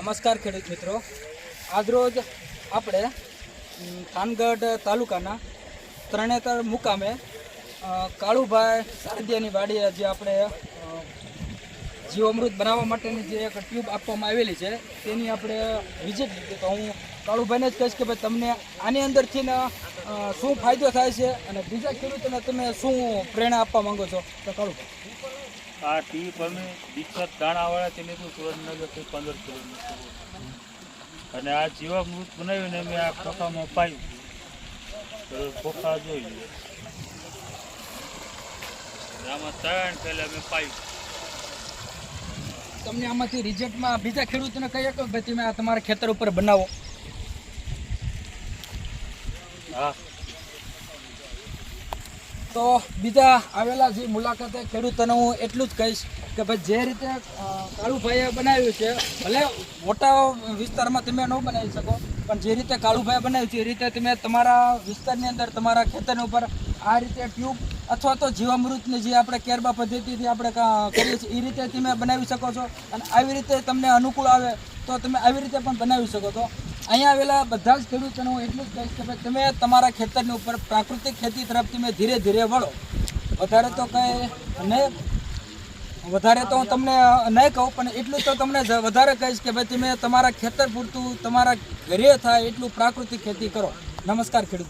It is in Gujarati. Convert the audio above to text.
નમસ્કાર ખેડૂત મિત્રો. આજરોજ આપણે થાનગઢ તાલુકાના ત્રણેતર મુકામે કાળુભાઈ સારદિયાની વાડીએ જે આપણે જીવામૃત બનાવવા માટેની જે એક ટ્યુબ આપવામાં આવેલી છે, તેની આપણે વિઝિટ લીધી. તો હું કાળુભાઈને જ કહીશ કે ભાઈ તમને આની અંદરથી શું ફાયદો થાય છે અને બીજા ખેડૂતોને તમે શું પ્રેરણા આપવા માંગો છો? તો કાળુભાઈ. આ ટીવી પર મેં દિક્કત દાણાવાળાથી લીધું સુરેન્દ્રનગરથી પંદર કિલોમીટર. અને આ જીવામૃત બનાવીને મેં આ ખોખામાં પાયું. તો ખોખા જોઈ લો આમાં ત્રણ પહેલા મેં પાયું. તમને આમાંથી રિઝલ્ટમાં બીજા ખેડૂતોને કહીએ કે ભાઈ તમે આ તમારા ખેતર ઉપર બનાવો. હા. તો બીજા આવેલા જે મુલાકાતે ખેડૂતોને હું એટલું જ કહીશ કે ભાઈ જે રીતે કાળુભાઈએ બનાવ્યું છે, ભલે મોટા વિસ્તારમાં તમે ન બનાવી શકો, પણ જે રીતે કાળુભાઈએ બનાવ્યું છે, એ રીતે તમે તમારા વિસ્તારની અંદર, તમારા ખેતરની ઉપર આ રીતે ટ્યુબ અથવા તો જીવામૃતની જે આપણે કેરબા પદ્ધતિથી આપણે કરીએ છીએ, એ રીતે તમે બનાવી શકો છો. અને આવી રીતે તમને અનુકૂળ આવે તો તમે આવી રીતે પણ બનાવી શકો છો. અહીંયા આવેલા બધા જ ખેડૂતોને હું એટલું જ કહીશ કે ભાઈ તમે તમારા ખેતરની ઉપર પ્રાકૃતિક ખેતી તરફ તમે ધીરે ધીરે વળો વધારે તો કંઈ નહીં વધારે તો હું તમને નહીં કહું, પણ એટલું તો તમને વધારે કહીશ કે ભાઈ તમે તમારા ખેતર પૂરતું તમારા ઘરે થાય એટલું પ્રાકૃતિક ખેતી કરો નમસ્કાર ખેડૂત.